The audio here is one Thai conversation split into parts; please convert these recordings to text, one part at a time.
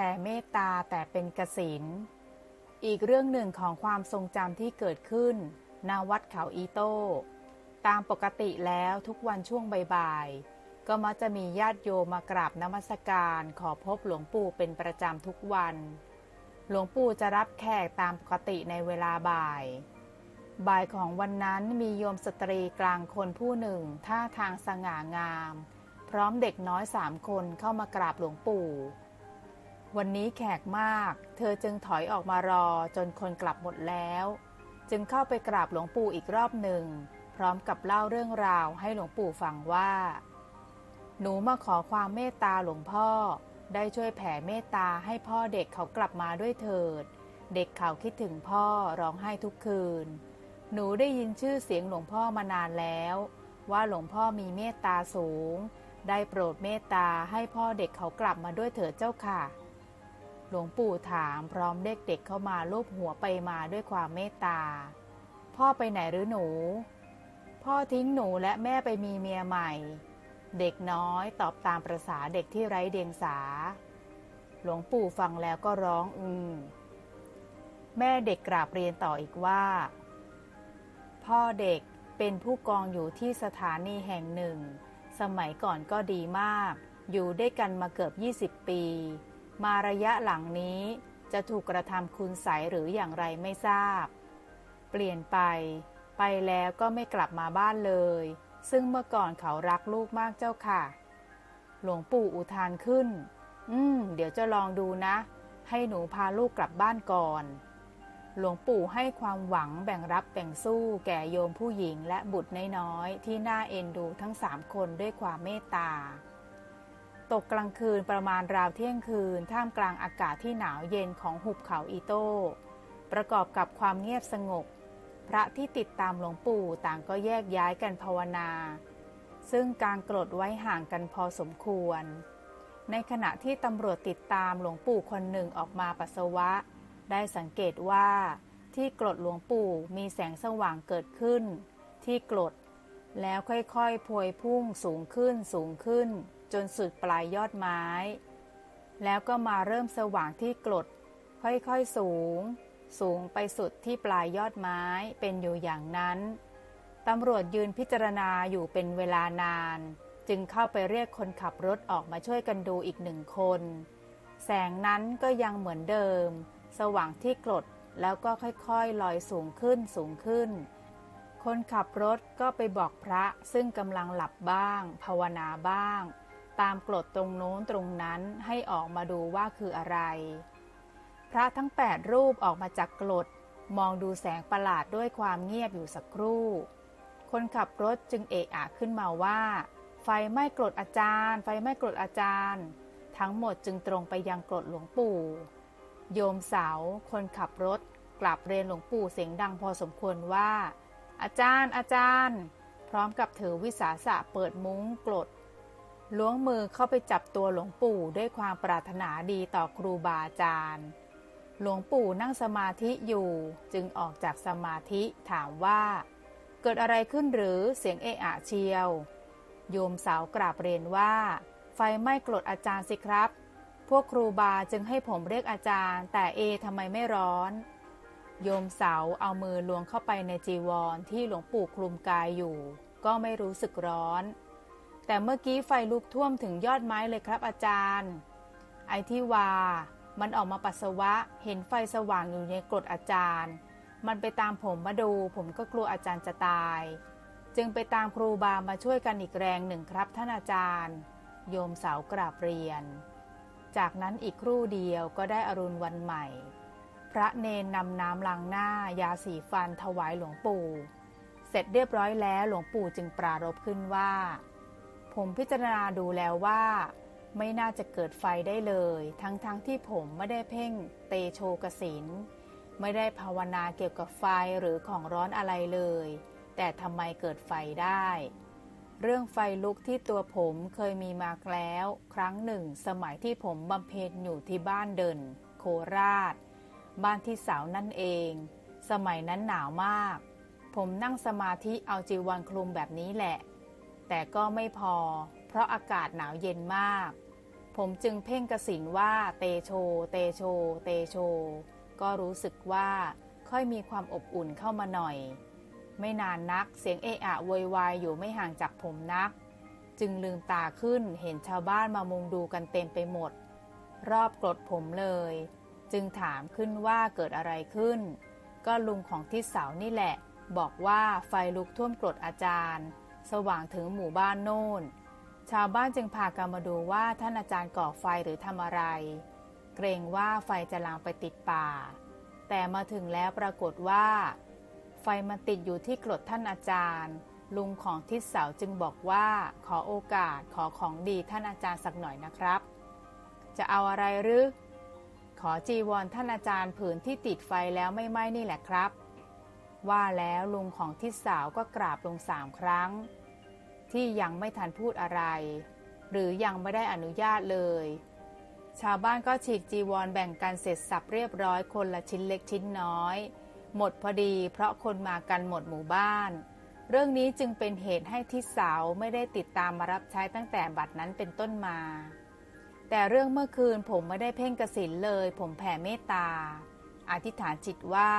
ผ่เมตตาแต่เป็นกสิน อีกเรื่องหนึ่งของความทรงจำที่เกิดขึ้นณวัดเขาอีโต้ ตามปกติแล้วทุกวันช่วงบ่ายๆ ก็มักจะมีญาติโยมมากราบนมัสการขอพบหลวงปู่เป็นประจำทุกวัน หลวงปู่จะรับแขกตามปกติในเวลาบ่าย บ่ายของวันนั้นมีโยมสตรีกลางคนผู้หนึ่งท่าทางสง่างาม พร้อมเด็กน้อยสามคนเข้ามากราบหลวงปู่ วันนี้แขกมาก เธอจึงถอยออกมารอจนคนกลับหมดแล้ว จึงเข้าไปกราบหลวงปู่อีกรอบหนึ่ง พร้อมกับเล่าเรื่องราวให้หลวงปู่ฟังว่า หนูมาขอความเมตตาหลวงพ่อ ได้ช่วยแผ่เมตตาให้พ่อเด็กเขากลับมาด้วยเถิด เด็กเขาคิดถึงพ่อร้องไห้ทุกคืน หนูได้ยินชื่อเสียงหลวงพ่อมานานแล้ว ว่าหลวงพ่อมีเมตตาสูง ได้โปรดเมตตาให้พ่อเด็กเขากลับมาด้วยเถิดเจ้าค่ะ หลวงปู่ถามพร้อมเด็กเด็กเข้ามาลูบหัวไปมาด้วยความเมตตา พ่อไปไหนหรือหนู พ่อทิ้งหนูและแม่ไปมีเมียใหม่ เด็กน้อยตอบตามประษาเด็กที่ไร้เดียงสา หลวงปู่ฟังแล้วก็ร้องอืมแม่เด็กกราบเรียนต่ออีกว่า พ่อเด็กเป็นผู้กองอยู่ที่สถานีแห่งหนึ่ง สมัยก่อนก็ดีมาก อยู่ด้วยกันมาเกือบ 20 ปี มาระยะหลังนี้จะถูกกระทำคุณใสหรืออย่างไรไม่ทราบ เปลี่ยนไป ไปแล้วก็ไม่กลับมาบ้านเลย ซึ่งเมื่อก่อนเขารักลูกมากเจ้าค่ะ หลวงปู่อุทานขึ้น อืม เดี๋ยวจะลองดูนะ ให้หนูพาลูกกลับบ้านก่อน หลวงปู่ให้ความหวังแบ่งรับแบ่งสู้แก่โยมผู้หญิงและบุตรน้อยๆที่น่าเอ็นดูทั้งสามคนด้วยความเมตตา ตกกลางคืนประมาณราวเที่ยงคืน ท่ามกลางอากาศที่หนาวเย็นของหุบเขาอีโต้ ประกอบกับความเงียบสงบ พระที่ติดตามหลวงปู่ต่างก็แยกย้ายกันภาวนา ซึ่งการกรดไว้ห่างกันพอสมควร ในขณะที่ตำรวจติดตามหลวงปู่คนหนึ่งออกมาปัสสาวะ ได้สังเกตว่าที่กรดหลวงปู่มีแสงสว่างเกิดขึ้น ที่กรดแล้วค่อยๆ พวยพุ่งสูงขึ้นสูงขึ้น จนสุดปลายยอดไม้ แล้วก็มาเริ่มสว่างที่กรดค่อยๆสูง สูงไปสุดที่ปลายยอดไม้เป็นอยู่อย่างนั้นตำรวจยืนพิจารณาอยู่เป็นเวลานาน จึงเข้าไปเรียกคนขับรถออกมาช่วยกันดูอีกหนึ่งคน แสงนั้นก็ยังเหมือนเดิม สว่างที่กรดแล้วก็ค่อยๆ ลอยสูงขึ้นสูงขึ้น คนขับรถก็ไปบอกพระซึ่งกำลังหลับบ้าง ภาวนาบ้าง ตามกรดตรงโน้นตรงนั้นให้ออกมาดูว่าคืออะไร พระทั้ง 8 รูปออกมาจากกรดมองดูแสงประหลาดด้วยความเงียบอยู่สักครู่ คนขับรถจึงเอะอะขึ้นมาว่า ไฟไหม้กรดอาจารย์ ไฟไหม้กรดอาจารย์ ทั้งหมดจึงตรงไปยังกรดหลวงปู่ โยมสาวคนขับรถกลับเรียนหลวงปู่เสียงดังพอสมควรว่า อาจารย์อาจารย์ พร้อมกับถือวิสาสะเปิดมุ้งกรด ล้วงมือเข้าไปจับตัวหลวงปู่ด้วยความปรารถนาดีต่อครูบาอาจารย์ หลวงปู่นั่งสมาธิอยู่จึงออกจากสมาธิถามว่า เกิดอะไรขึ้นหรือเสียงเอะอะเชียว โยมสาวกราบเรียนว่า ไฟไหม้กรดอาจารย์สิครับ พวกครูบาจึงให้ผมเรียกอาจารย์ แต่เอทำไมไม่ร้อน โยมสาวเอามือลวงเข้าไปในจีวรที่หลวงปู่คลุมกายอยู่ ก็ไม่รู้สึกร้อน แต่เมื่อกี้ไฟลุกท่วมถึงยอดไม้เลยครับอาจารย์ ไอที่ว่ามันออกมาปัสสาวะ เห็นไฟสว่างอยู่ในกรดอาจารย์ มันไปตามผมมาดู ผมก็กลัวอาจารย์จะตาย จึงไปตามครูบามาช่วยกันอีกแรงหนึ่งครับท่านอาจารย์ โยมสาวกราบเรียน จากนั้นอีกครู่เดียวก็ได้อรุณวันใหม่ พระเนนนำน้ำล้างหน้ายาสีฟันถวายหลวงปู่ เสร็จเรียบร้อยแล้วหลวงปู่จึงปรารภขึ้นว่า ผมพิจารณาดูแล้วว่า ไม่น่าจะเกิดไฟได้เลย ทั้งๆทที่ผมไม่ได้เพ่งเตโชกสินไม่ได้ภาวนาเกี่ยวกับไฟหรือของร้อนอะไรเลย แต่ทำไมเกิดไฟได้ เรื่องไฟลุกที่ตัวผมเคยมีมาแล้ว ครั้งหนึ่ง สมัยที่ผมบำเพ็ญอยู่ที่บ้านเดิน โคราช บ้านที่สาวนั่นเอง สมัยนั้นหนาวมาก ผมนั่งสมาธิเอาจีวรคลุมแบบนี้แหละ แต่ก็ไม่พอ เพราะอากาศหนาวเย็นมาก ผมจึงเพ่งกสินว่าเตโช เตโช เตโช ก็รู้สึกว่าค่อยมีความอบอุ่นเข้ามาหน่อย ไม่นานนักเสียงเอะอะโวยวายอยู่ไม่ห่างจากผมนัก จึงลืมตาขึ้นเห็นชาวบ้านมามุงดูกันเต็มไปหมด รอบกรดผมเลย จึงถามขึ้นว่าเกิดอะไรขึ้น ก็ลุงของทิศเสานี่แหละ บอกว่าไฟลุกท่วมกรดอาจารย์ สว่างถึงหมู่บ้านโน่น ชาวบ้านจึงพากันมาดูว่าท่านอาจารย์ก่อไฟหรือทำอะไร เกรงว่าไฟจะลามไปติดป่า แต่มาถึงแล้วปรากฏว่า ไฟมันติดอยู่ที่กรดท่านอาจารย์ ลุงของทิศเสาจึงบอกว่า ขอโอกาสขอของดีท่านอาจารย์สักหน่อยนะครับ จะเอาอะไรหรือ ขอจีวรท่านอาจารย์ผืนที่ติดไฟแล้วไม่ไหม้นี่แหละครับ ว่าแล้วลุงของทิศสาวก็กราบลงสามครั้ง ที่ยังไม่ทันพูดอะไร หรือยังไม่ได้อนุญาตเลย ชาวบ้านก็ฉีกจีวรแบ่งกันเสร็จสับเรียบร้อยคนละชิ้นเล็กชิ้นน้อย หมดพอดีเพราะคนมากันหมดหมู่บ้าน เรื่องนี้จึงเป็นเหตุให้ทิศสาวไม่ได้ติดตามมารับใช้ตั้งแต่บัดนั้นเป็นต้นมา แต่เรื่องเมื่อคืนผมไม่ได้เพ่งกระสินเลย ผมแผ่เมตตา อธิษฐานจิตว่า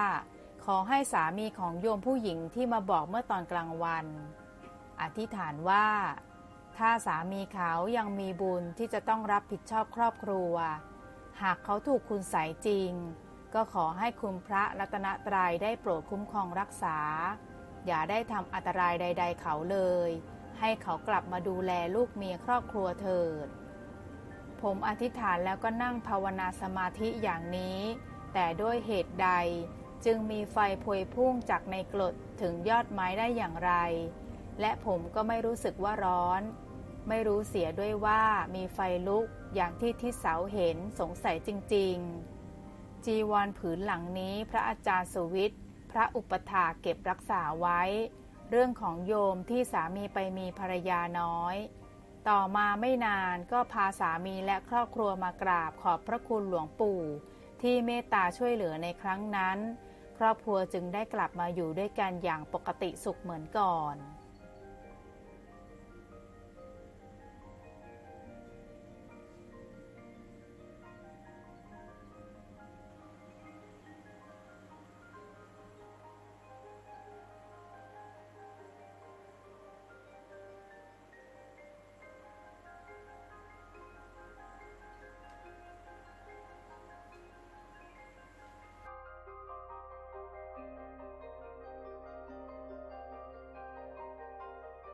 ขอให้สามีของโยมผู้หญิงที่มาบอกเมื่อตอนกลางวัน อธิษฐานว่า ถ้าสามีเขายังมีบุญที่จะต้องรับผิดชอบครอบครัว หากเขาถูกคุณใสจริง ก็ขอให้คุณพระรัตนตรัยได้โปรดคุ้มครองรักษา อย่าได้ทำอันตรายใด ๆ เขาเลย ให้เขากลับมาดูแลลูกเมียครอบครัวเถิด ผมอธิษฐานแล้วก็นั่งภาวนาสมาธิอย่างนี้ แต่ด้วยเหตุใด จึงมีไฟพวยพุ่งจากในกรดถึงยอดไม้ได้อย่างไร และผมก็ไม่รู้สึกว่าร้อน ไม่รู้เสียด้วยว่ามีไฟลุกอย่างที่ที่เสาเห็นสงสัยจริง ๆ จีวรผืนหลังนี้พระอาจารย์สุวิทย์พระอุปถาเก็บรักษาไว้ เรื่องของโยมที่สามีไปมีภรรยาน้อย ต่อมาไม่นานก็พาสามีและครอบครัวมากราบขอบพระคุณหลวงปู่ที่เมตตาช่วยเหลือในครั้งนั้น ครอบครัวจึงได้กลับมาอยู่ด้วยกันอย่างปกติสุขเหมือนก่อน